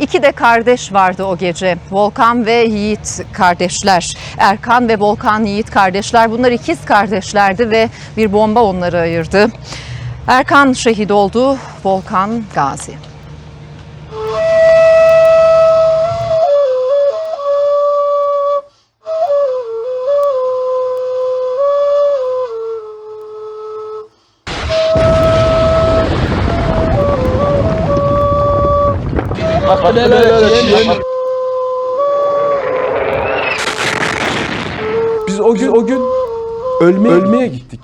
İki de kardeş vardı o gece. Volkan ve Yiğit kardeşler. Erkan ve Volkan Yiğit kardeşler. Bunlar ikiz kardeşlerdi ve bir bomba onları ayırdı. Erkan şehit oldu, Volkan gazi. Biz o gün o gün ölmeye, ölmeye gittik.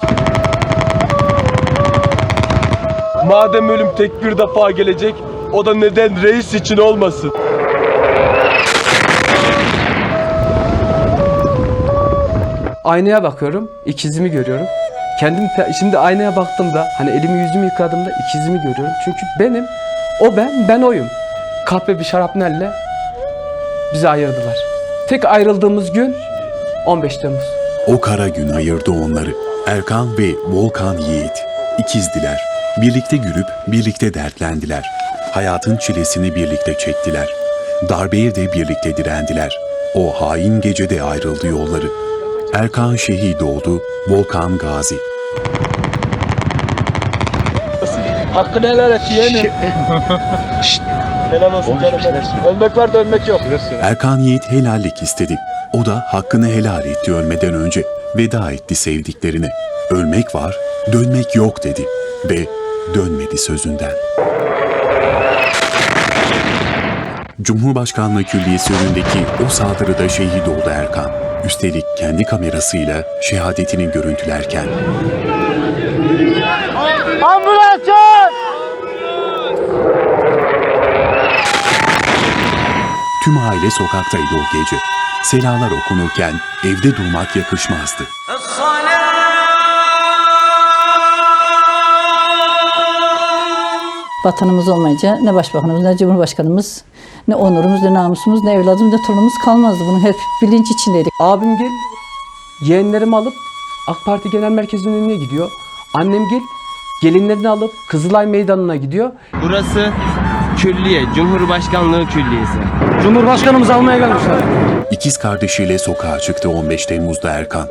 Madem ölüm tek bir defa gelecek, o da neden reis için olmasın? Aynaya bakıyorum, ikizimi görüyorum. Kendim şimdi aynaya baktığımda hani elimi yüzümü yıkadığımda ikizimi görüyorum. Çünkü benim o ben, ben oyum. Kahpe bir şarapnelle bizi ayırdılar. Tek ayrıldığımız gün 15 Temmuz. O kara gün ayırdı onları. Erkan ve Volkan Yiğit. İkizdiler. Birlikte gülüp birlikte dertlendiler. Hayatın çilesini birlikte çektiler. Darbeye de birlikte direndiler. O hain gecede ayrıldı yolları. Erkan şehit oldu, Volkan gazi. Hakkını helal et yeğenim. helal olsun canım. Ölmek var da ölmek yok. Erkan Yiğit helallik istedi. O da hakkını helal etti ölmeden önce. Veda etti sevdiklerine. Ölmek var, dönmek yok dedi. Ve dönmedi sözünden. Cumhurbaşkanlığı Külliyesi önündeki o saldırıda şehit oldu Erkan. Üstelik kendi kamerasıyla şehadetini görüntülerken. Tüm aile sokaktaydı o gece. Selalar okunurken evde durmak yakışmazdı. Vatanımız olmayınca ne başbakanımız, ne cumhurbaşkanımız, ne onurumuz, ne namusumuz, ne evladımız, ne torunumuz kalmazdı. Bunun hep bilinç içindeydik. Abim gel yeğenlerimi alıp AK Parti Genel Merkezi'nin önüne gidiyor. Annem gel gelinlerini alıp Kızılay Meydanı'na gidiyor. Burası külliye, Cumhurbaşkanlığı Külliyesi. Cumhurbaşkanımızı almaya gelmişler. İkiz kardeşiyle sokağa çıktı 15 Temmuz'da Erkan.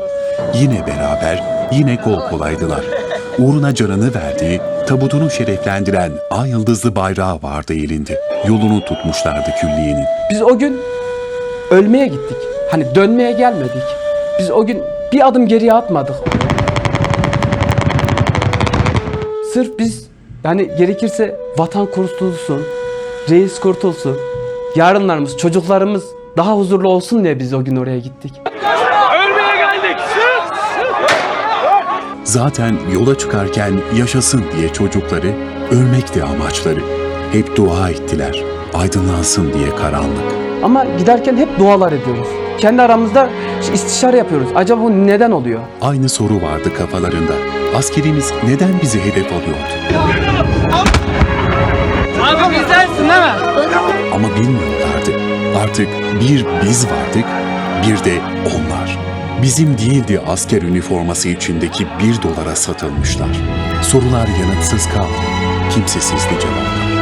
Yine beraber, yine kol kolaydılar. Uğruna canını verdiği, tabutunu şereflendiren ay yıldızlı bayrağı vardı elinde. Yolunu tutmuşlardı külliyenin. Biz o gün ölmeye gittik. Hani dönmeye gelmedik. Biz o gün bir adım geriye atmadık. Sırf biz yani gerekirse vatan kurtulsun, reis kurtulsun, yarınlarımız, çocuklarımız daha huzurlu olsun diye biz o gün oraya gittik. Zaten yola çıkarken yaşasın diye çocukları, ölmekti amaçları. Hep dua ettiler, aydınlansın diye karanlık. Ama giderken hep dualar ediyoruz. Kendi aramızda istişare yapıyoruz. Acaba bu neden oluyor? Aynı soru vardı kafalarında. Askerimiz neden bizi hedef alıyordu? Ama bilmiyorlardı. Artık bir biz vardık, bir de onlar. Bizim değildi asker üniforması içindeki bir dolara satılmışlar. Sorular yanıtsız kaldı. Kimsesizdi cevaplar.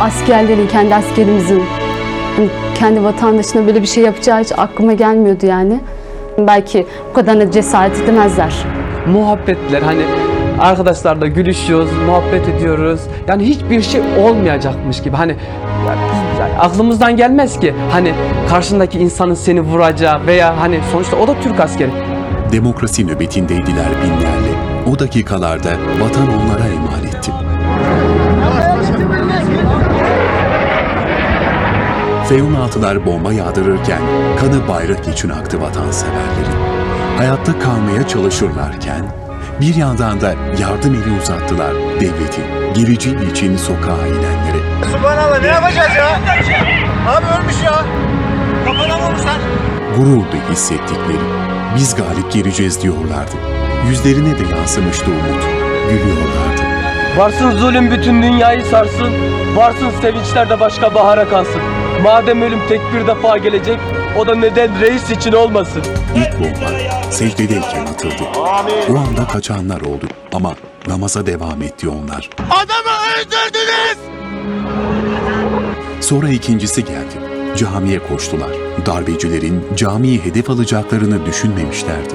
askerlerin, kendi askerimizin hani kendi vatandaşına böyle bir şey yapacağı hiç aklıma gelmiyordu yani. Belki bu kadarına cesaret edemezler. muhabbetler hani arkadaşlarla gülüşüyoruz, muhabbet ediyoruz. Yani hiçbir şey olmayacakmış gibi. Hani yani aklımızdan gelmez ki hani karşındaki insanın seni vuracağı veya hani sonuçta o da Türk askeri. Demokrasi nöbetindeydiler binlerle. O dakikalarda vatan onlara emanetti. F-16'lar bomba yağdırırken kanı bayrak için aktı vatanseverlerin. Hayatta kalmaya çalışırlarken bir yandan da yardım eli uzattılar devletin, geleceği için sokağa inenlere. Subhanallah ne yapacağız ya? Abi ölmüş ya. Kafadan vurmuşlar. Gururdu hissettikleri. Biz galip geleceğiz diyorlardı. Yüzlerine de yansımıştı umut. Gülüyorlardı. Varsın zulüm bütün dünyayı sarsın. Varsın sevinçler de başka bahara kalsın. Madem ölüm tek bir defa gelecek, o da neden reis için olmasın? İlk bomba secdedeyken atıldı. O anda kaçanlar oldu ama namaza devam etti onlar. Adamı öldürdünüz! Sonra ikincisi geldi. Camiye koştular. Darbecilerin camiyi hedef alacaklarını düşünmemişlerdi.